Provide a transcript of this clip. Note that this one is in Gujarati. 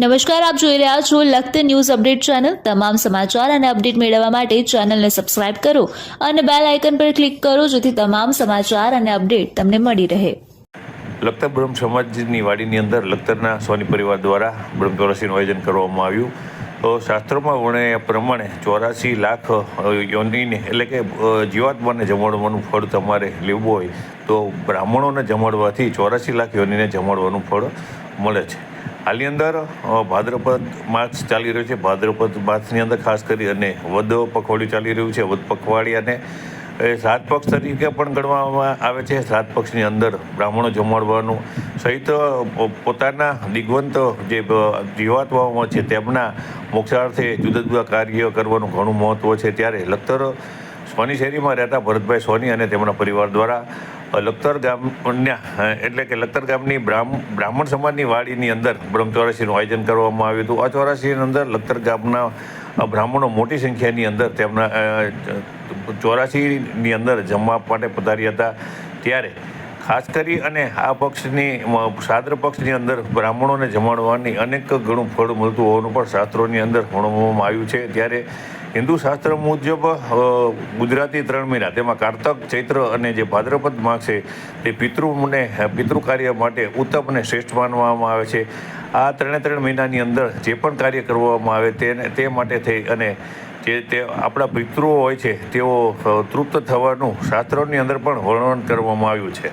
નમસ્કાર, આપ જોઈ રહ્યા છો લખત ન્યૂઝ અપડેટ ચેનલ. તમામ સમાચાર અને અપડેટ મેળવવા માટે ચેનલને સબસ્ક્રાઇબ કરો અને બેલ આઇકન પર ક્લિક કરો જેથી તમામ સમાચાર અને અપડેટ તમને મળી રહે. લખતર બ્રહ્મ સમાજની વાડીની અંદર લખતરના સોની પરિવાર દ્વારા બ્રહ્મ ચોરાસીનું આયોજન કરવામાં આવ્યું. તો શાસ્ત્રોમાં વર્ણવ્યા પ્રમાણે ચોરાસી લાખ યોનિને એટલે કે જીવાત્માને જમાડવાનું ફળ તમારે લેવું હોય તો બ્રાહ્મણોને જમાડવાથી ચોરાસી લાખ યોનીને જમાડવાનું ફળ મળે છે. હાલની અંદર ભાદ્રપદ માસ ચાલી રહ્યો છે. ભાદ્રપદ માસની અંદર ખાસ કરી અને વદ પખવાડિયું ચાલી રહ્યું છે. વદ પખવાડિયાને એ, સાત પક્ષ તરીકે પણ ગણવામાં આવે છે. સાત પક્ષની અંદર બ્રાહ્મણો જમાડવાનું સહિત પોતાના દિગ્વંત જે જીવાત્માઓ છે તેમના મોક્ષાર્થે જુદા જુદા કાર્ય કરવાનું ઘણું મહત્ત્વ છે. ત્યારે લખતર સોની શેરીમાં રહેતા ભરતભાઈ સોની અને તેમના પરિવાર દ્વારા લખતર ગામના એટલે કે લખતર ગામની બ્રાહ્મણ સમાજની વાડીની અંદર બ્રહ્મચોરાસીનું આયોજન કરવામાં આવ્યું હતું. આ ચોરાસીની અંદર લખતર ગામના બ્રાહ્મણો મોટી સંખ્યાની અંદર તેમના ચોરાશીની અંદર જમવા માટે પધાર્યા હતા. ત્યારે ખાસ કરી અને આ પક્ષની સાદ્ર પક્ષની અંદર બ્રાહ્મણોને જમાડવાની અનેક ગણું ફળ મળતું હોવાનું પણ શાસ્ત્રોની અંદર વર્ણવવામાં આવ્યું છે. ત્યારે હિન્દુ શાસ્ત્ર મુજબ ગુજરાતી ત્રણ મહિના, તેમાં કારતક, ચૈત્ર અને જે ભાદ્રપદ માસ છે, તે પિતૃને પિતૃ કાર્ય માટે ઉત્તમ અને શ્રેષ્ઠ માનવામાં આવે છે. આ ત્રણે ત્રણ મહિનાની અંદર જે પણ કાર્ય કરવામાં આવે તેને તે માટે થઈ અને જે, તે આપણા પિતૃઓ હોય છે, તેઓ તૃપ્ત થવાનું શાસ્ત્રોની અંદર પણ વર્ણન કરવામાં આવ્યું છે.